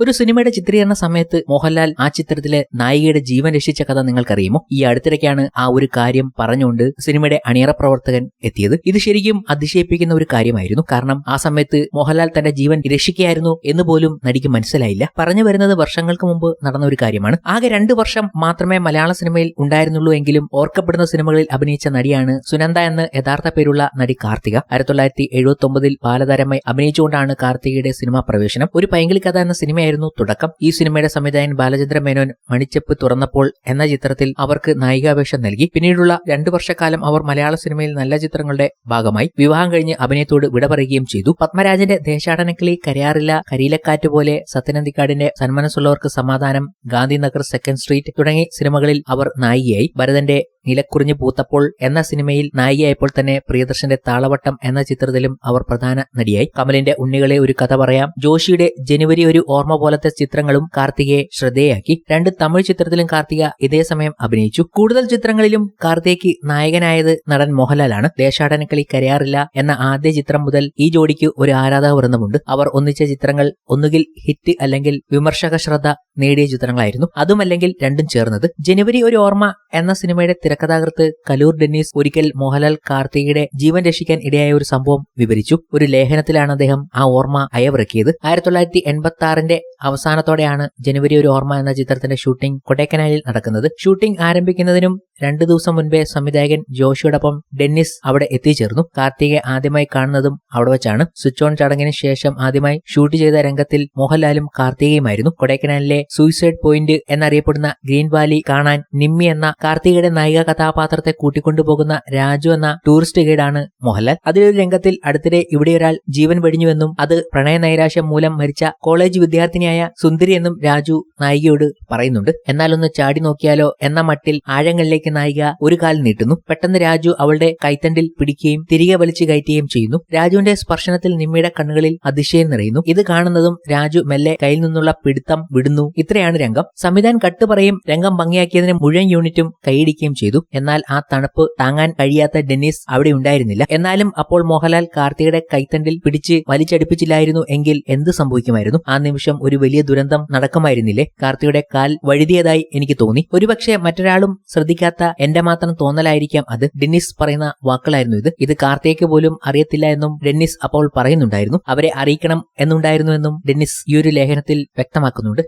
ഒരു സിനിമയുടെ ചിത്രീകരണ സമയത്ത് മോഹൻലാൽ ആ ചിത്രത്തിലെ നായികയുടെ ജീവൻ രക്ഷിച്ച കഥ നിങ്ങൾക്കറിയുമോ? ഈ അടുത്തിടയ്ക്കാണ് ആ ഒരു കാര്യം പറഞ്ഞുകൊണ്ട് സിനിമയുടെ അണിയറ പ്രവർത്തകൻ എത്തിയത്. ഇത് ശരിക്കും അതിശയിപ്പിക്കുന്ന ഒരു കാര്യമായിരുന്നു. കാരണം ആ സമയത്ത് മോഹൻലാൽ തന്റെ ജീവൻ രക്ഷിക്കുകയായിരുന്നു എന്ന് പോലും നടിക്ക് മനസ്സിലായില്ല. പറഞ്ഞു വരുന്നത് വർഷങ്ങൾക്ക് മുമ്പ് നടന്ന ഒരു കാര്യമാണ്. ആകെ രണ്ട് വർഷം മാത്രമേ മലയാള സിനിമയിൽ ഉണ്ടായിരുന്നുള്ളൂ എങ്കിലും ഓർക്കപ്പെടുന്ന സിനിമകളിൽ അഭിനയിച്ച നടിയാണ് സുനന്ദ എന്ന് യഥാർത്ഥ പേരുള്ള നടി കാർത്തിക. ആയിരത്തി തൊള്ളായിരത്തി എഴുപത്തി ഒമ്പതിൽ ബാലതാരമായി അഭിനയിച്ചുകൊണ്ടാണ് കാർത്തികയുടെ സിനിമ പ്രവേശനം. ഒരു പൈങ്കിളി കഥ എന്ന സിനിമയായിരുന്നു തുടക്കം. ഈ സിനിമയുടെ സംവിധായകൻ ബാലചന്ദ്ര മേനോൻ മണിച്ചപ്പ് തുറന്നപ്പോൾ എന്ന ചിത്രത്തിൽ അവർക്ക് നായികാവേഷം നൽകി. പിന്നീടുള്ള രണ്ടു വർഷക്കാലം അവർ മലയാള സിനിമയിൽ നല്ല ചിത്രങ്ങളുടെ ഭാഗമായി. വിവാഹം കഴിഞ്ഞ് അഭിനയത്തോട് വിട പറയുകയും ചെയ്തു. പത്മരാജന്റെ ദേശാടനക്കിളി കരയാറില്ല കരിയിലക്കാറ്റ് പോലെ സത്യനന്ദിക്കാടിന്റെ സന്മനസ്സുള്ളവർക്ക് സമാധാനം ഗാന്ധിനഗർ സെക്കൻഡ് സ്ട്രീറ്റ് തുടങ്ങി സിനിമകളിൽ അവർ നായികയായി. ഭരതന്റെ നിലക്കുറിഞ്ഞു പൂത്തപ്പോൾ എന്ന സിനിമയിൽ നായികയായപ്പോൾ തന്നെ പ്രിയദർശന്റെ താളവട്ടം എന്ന ചിത്രത്തിലും അവർ പ്രധാന നടിയായി. കമലിന്റെ ഉണ്ണികളെ ഒരു കഥ പറയാം. ജോഷിയുടെ ജനുവരി ഒരു ഓർമ്മ പോലത്തെ ചിത്രങ്ങളും കാർത്തികയെ ശ്രദ്ധേയാക്കി. രണ്ട് തമിഴ് ചിത്രത്തിലും കാർത്തിക ഇതേ സമയം അഭിനയിച്ചു. കൂടുതൽ ചിത്രങ്ങളിലും കാർത്തികയ്ക്ക് നായകനായത് നടൻ മോഹൻലാലാണ്. ദേശാടനക്കളി കരയാറില്ല എന്ന ആദ്യ ചിത്രം മുതൽ ഈ ജോഡിക്ക് ഒരു ആരാധക വൃന്ദമുണ്ട് അവർ ഒന്നിച്ച ചിത്രങ്ങൾ ഒന്നുകിൽ ഹിറ്റ് അല്ലെങ്കിൽ വിമർശക ശ്രദ്ധ നേടിയ ചിത്രങ്ങളായിരുന്നു. അതുമല്ലെങ്കിൽ രണ്ടും ചേർന്നത്. ജനുവരി ഒരു ഓർമ്മ എന്ന സിനിമയുടെ തിരക്കഥാകൃത്ത് കലൂർ ഡെന്നീസ് ഒരിക്കൽ മോഹൻലാൽ കാർത്തികയുടെ ജീവൻ രക്ഷിക്കാൻ ഇടയായ ഒരു സംഭവം വിവരിച്ചു. ഒരു ലേഖനത്തിലാണ് അദ്ദേഹം ആ ഓർമ്മ അയവിറക്കിയത്. ആയിരത്തി തൊള്ളായിരത്തി എൺപത്തി ആറിന്റെ അവസാനത്തോടെയാണ് ജനുവരി ഒരു ഓർമ്മ എന്ന ചിത്രത്തിന്റെ ഷൂട്ടിംഗ് കൊടൈക്കനാലിൽ നടക്കുന്നത്. ഷൂട്ടിംഗ് ആരംഭിക്കുന്നതിനും രണ്ടു ദിവസം മുൻപേ സംവിധായകൻ ജോഷിയോടൊപ്പം ഡെന്നിസ് അവിടെ എത്തിച്ചേർന്നു. കാർത്തികെ ആദ്യമായി കാണുന്നതും അവിടെ വെച്ചാണ്. സ്വിച്ച് ഓൺ ചടങ്ങിന് ശേഷം ആദ്യമായി ഷൂട്ട് ചെയ്ത രംഗത്തിൽ മോഹൻലാലും കാർത്തികയുമായിരുന്നു. കൊടൈക്കനാലിലെ സൂയിസൈഡ് പോയിന്റ് എന്നറിയപ്പെടുന്ന ഗ്രീൻ വാലി കാണാൻ നിമ്മി എന്ന കാർത്തികയുടെ നായിക കഥാപാത്രത്തെ കൂട്ടിക്കൊണ്ടുപോകുന്ന രാജു എന്ന ടൂറിസ്റ്റ് ഗൈഡാണ് മോഹൻലാൽ. അതിലൊരു രംഗത്തിൽ അടുത്തിടെ ഇവിടെ ഒരാൾ ജീവൻ വെടിഞ്ഞുവെന്നും അത് പ്രണയ നൈരാശ്യം മൂലം മരിച്ച കോളേജ് വിദ്യാർത്ഥിനിയായ സുന്ദരി എന്നും രാജു നായികയോട് പറയുന്നുണ്ട്. എന്നാലൊന്ന് ചാടി നോക്കിയാലോ എന്ന മട്ടിൽ ആഴങ്ങളിലേക്ക് നായിക ഒരു കാൽ നീട്ടുന്നു. പെട്ടെന്ന് രാജു അവളുടെ കൈത്തണ്ടിൽ പിടിക്കുകയും തിരികെ വലിച്ചു കയറ്റുകയും ചെയ്യുന്നു. രാജുവിന്റെ സ്പർശനത്തിൽ നിമ്മിയുടെ കണ്ണുകളിൽ അതിശയം നിറയുന്നു. ഇത് കാണുന്നതും രാജു മെല്ലെ കയ്യിൽ നിന്നുള്ള പിടുത്തം വിടുന്നു. ഇത്രയാണ് രംഗം. സംവിധാൻ കട്ട് പറയും രംഗം ഭംഗിയാക്കിയതിന് മുഴുവൻ യൂണിറ്റും കൈയിടിക്കുകയും ചെയ്തു. എന്നാൽ ആ തണുപ്പ് താങ്ങാൻ കഴിയാത്ത ഡെന്നീസ് അവിടെ ഉണ്ടായിരുന്നില്ല. എന്നാലും അപ്പോൾ മോഹൻലാൽ കാർത്തികയുടെ കൈത്തണ്ടിൽ പിടിച്ച് വലിച്ചടിപ്പിച്ചില്ലായിരുന്നു എങ്കിൽ എന്ത് സംഭവിക്കുമായിരുന്നു? ആ നിമിഷം ഒരു വലിയ ദുരന്തം നടക്കുമായിരുന്നില്ലേ? കാർത്തിയുടെ കാൽ വഴുതിയതായി എനിക്ക് തോന്നി. ഒരുപക്ഷെ മറ്റൊരാളും ശ്രദ്ധിക്കാത്ത എന്റെ മാത്രം തോന്നലായിരിക്കാം അത്. ഡെന്നിസ് പറയുന്ന വാക്കുകളായിരുന്നു ഇത്. ഇത് കാർത്തിയേക്ക് പോലും അറിയത്തില്ല എന്നും ഡെന്നിസ് അപ്പോൾ പറയുന്നുണ്ടായിരുന്നു. അവരെ അറിയിക്കണം എന്നുണ്ടായിരുന്നു എന്നും ഡെന്നിസ് ഈ ഒരു ലേഖനത്തിൽ വ്യക്തമാക്കുന്നുണ്ട്.